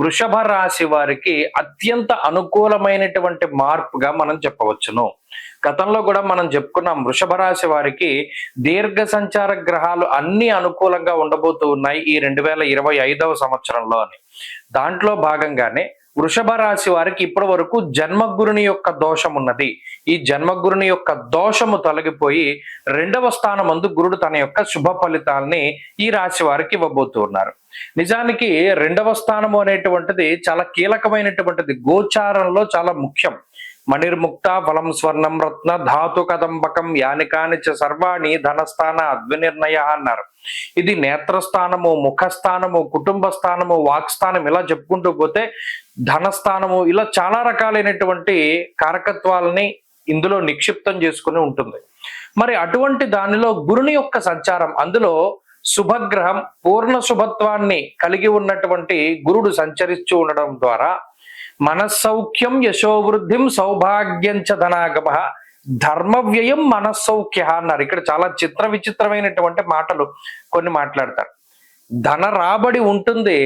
వృషభ రాశి వారికి అత్యంత అనుకూలమైనటువంటి మార్పుగా మనం చెప్పవచ్చును. గతంలో కూడా మనం చెప్పుకున్నాం వృషభ రాశి వారికి దీర్ఘ సంచార గ్రహాలు అన్ని అనుకూలంగా ఉండబోతూ ఉన్నాయి ఈ రెండు వేల ఇరవై ఐదవ సంవత్సరంలో అని దాంట్లో భాగంగానే వృషభ రాశి వారికి ఇప్పటి వరకు జన్మగురుని యొక్క దోషం ఉన్నది. ఈ జన్మగురుని యొక్క దోషము తొలగిపోయి రెండవ స్థానమందు గురుడు తన యొక్క శుభ ఫలితాల్ని ఈ రాశి వారికి ఇవ్వబోతూ ఉన్నారు. నిజానికి రెండవ స్థానము అనేటువంటిది చాలా కీలకమైనటువంటిది. గోచారంలో చాలా ముఖ్యం. మణిర్ముక్త ఫలం స్వర్ణం రత్న ధాతు కదంబకం యానికాని చ సర్వాణి ధనస్థాన అద్వినిర్ణయ అన్నారు ఇది నేత్రస్థానము ముఖస్థానము కుటుంబ స్థానము వాక్స్థానం ఇలా చెప్పుకుంటూ పోతే ధనస్థానము ఇలా చాలా రకాలైనటువంటి కారకత్వాలని ఇందులో నిక్షిప్తం చేసుకుని ఉంటుంది. మరి అటువంటి దానిలో గురుని యొక్క సంచారం అందులో శుభగ్రహం పూర్ణ శుభత్వాన్ని కలిగి ఉన్నటువంటి గురుడు సంచరిస్తూ ఉండడం ద్వారా మనస్సౌఖ్యం యశోవృద్ధిం సౌభాగ్యం చ ధనాగమ. ధర్మ వ్యయం మనస్సౌఖ్య అన్నారు. ఇక్కడ చాలా చిత్ర విచిత్రమైనటువంటి మాటలు కొన్ని మాట్లాడతారు. ధన రాబడి ఉంటుంది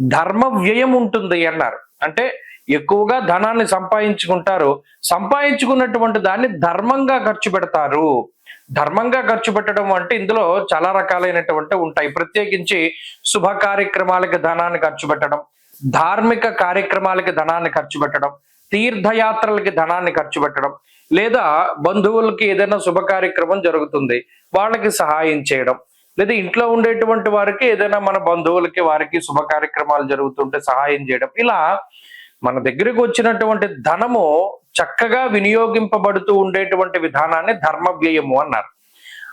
ధర్మ వ్యయం ఉంటుంది అన్నారు. అంటే ఎక్కువగా ధనాన్ని సంపాదించుకుంటారు. సంపాదించుకున్నటువంటి దాన్ని ధర్మంగా ఖర్చు పెడతారు. ధర్మంగా ఖర్చు పెట్టడం అంటే ఇందులో చాలా రకాలైనటువంటి ఉంటాయి. ప్రత్యేకించి శుభ కార్యక్రమాలకి ధనాన్ని ఖర్చు పెట్టడం ధార్మిక కార్యక్రమాలకి ధనాన్ని ఖర్చు పెట్టడం తీర్థయాత్రలకి ధనాన్ని ఖర్చు పెట్టడం లేదా బంధువులకి ఏదైనా శుభ కార్యక్రమం జరుగుతుంది వాళ్ళకి సహాయం చేయడం లేదా ఇంట్లో ఉండేటువంటి వారికి ఏదైనా మన బంధువులకి వారికి శుభ కార్యక్రమాలు జరుగుతుంటే సహాయం చేయడం. ఇలా మన దగ్గరకు వచ్చినటువంటి ధనము చక్కగా వినియోగింపబడుతూ ఉండేటువంటి విధానాన్ని ధర్మ వ్యయము అన్నారు.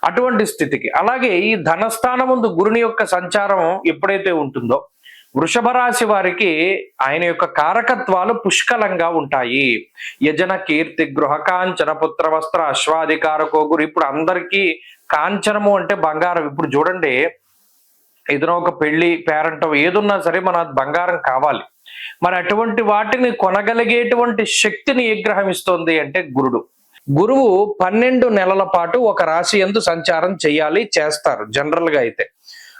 అటువంటి స్థితికి. అలాగే ఈ ధనస్థానం ముందు గురుని యొక్క సంచారం ఎప్పుడైతే ఉంటుందో వృషభ రాశి వారికి ఆయన యొక్క కారకత్వాలు పుష్కలంగా ఉంటాయి. యజన కీర్తి గృహ కాంచన పుత్ర వస్త్ర అశ్వాధికారకో గురు. ఇప్పుడు అందరికీ కాంచనము అంటే బంగారం. ఇప్పుడు చూడండి ఏదైనా ఒక పెళ్ళి పేరంటం ఏదున్నా సరే మన బంగారం కావాలి. మరి అటువంటి వాటిని కొనగలిగేటువంటి శక్తిని ఏ గ్రహం అంటే గురుడు. గురువు పన్నెండు నెలల పాటు ఒక రాశి ఎందు సంచారం చేయాలి చేస్తారు. జనరల్గా అయితే.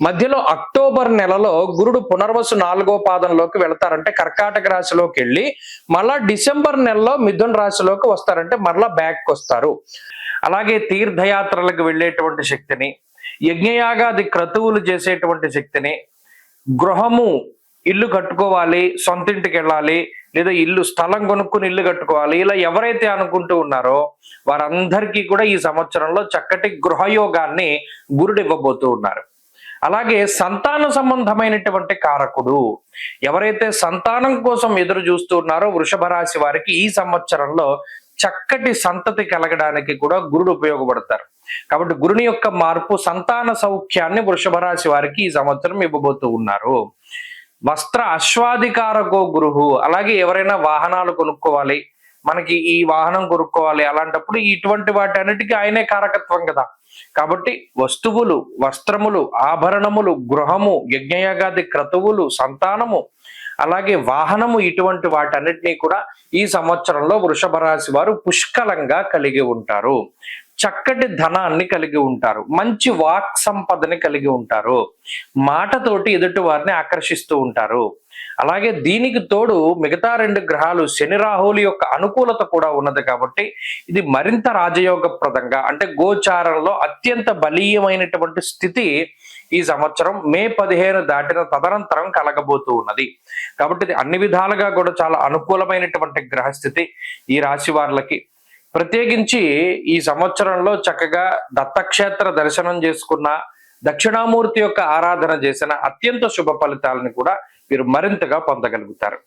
మధ్యలో అక్టోబర్ నెలలో గురుడు పునర్వసు నాలుగో పాదంలోకి వెళతారంటే కర్కాటక రాశిలోకి వెళ్ళి మళ్ళా డిసెంబర్ నెలలో మిథున రాశిలోకి వస్తారంటే మరలా బ్యాక్ వస్తారు. అలాగే తీర్థయాత్రలకు వెళ్ళేటువంటి శక్తిని యజ్ఞయాగాది క్రతువులు చేసేటువంటి శక్తిని గృహము ఇల్లు కట్టుకోవాలి సొంత ఇంటికి వెళ్ళాలి లేదా ఇల్లు స్థలం కొనుక్కుని ఇల్లు కట్టుకోవాలి ఇలా ఎవరైతే అనుకుంటూ ఉన్నారో వారందరికీ కూడా ఈ సంవత్సరంలో చక్కటి గృహయోగాన్ని గురుడు ఇవ్వబోతూ ఉన్నారు. అలాగే సంతాన సంబంధమైనటువంటి కారకుడు ఎవరైతే సంతానం కోసం ఎదురు చూస్తున్నారో వృషభ రాశి వారికి ఈ సంవత్సరంలో చక్కటి సంతతి కలగడానికి కూడా గురుడు ఉపయోగపడతారు. కాబట్టి గురుని యొక్క మార్పు సంతాన సౌఖ్యాన్ని వృషభ రాశి వారికి ఈ సంవత్సరం ఇవ్వబోతూ ఉన్నారు. వస్త్ర అశ్వాధికారకో గురువు అలాగే ఎవరైనా వాహనాలు కొనుక్కోవాలి మనకి ఈ వాహనం కొనుక్కోవాలి. అలాంటప్పుడు ఇటువంటి వాటి అన్నిటికీ ఆయనే కారకత్వం కదా. కాబట్టి వస్తువులు వస్త్రములు ఆభరణములు గృహము యజ్ఞయాగాది క్రతువులు సంతానము అలాగే వాహనము ఇటువంటి వాటన్నిటినీ కూడా ఈ సంవత్సరంలో వృషభ రాశి వారు పుష్కలంగా కలిగి ఉంటారు. చక్కటి ధనాన్ని కలిగి ఉంటారు. మంచి వాక్ సంపదని కలిగి ఉంటారు. మాటతోటి ఎదుటి వారిని ఆకర్షిస్తూ ఉంటారు. అలాగే దీనికి తోడు మిగతా రెండు గ్రహాలు శని రాహుల యొక్క అనుకూలత కూడా ఉన్నది కాబట్టి ఇది మరింత రాజయోగప్రదంగా అంటే గోచారంలో అత్యంత బలీయమైనటువంటి స్థితి ఈ సంవత్సరం మే పదిహేను దాటిన తదనంతరం కలగబోతూ ఉన్నది. కాబట్టి ఇది అన్ని విధాలుగా కూడా చాలా అనుకూలమైనటువంటి గ్రహస్థితి ఈ రాశి వార్లకి. ప్రత్యేకించి ఈ సంవత్సరంలో చక్కగా దత్తక్షేత్ర దర్శనం చేసుకున్న దక్షిణామూర్తి యొక్క ఆరాధన చేసిన అత్యంత శుభ ఫలితాలను కూడా మీరు మరింతగా పొందగలుగుతారు.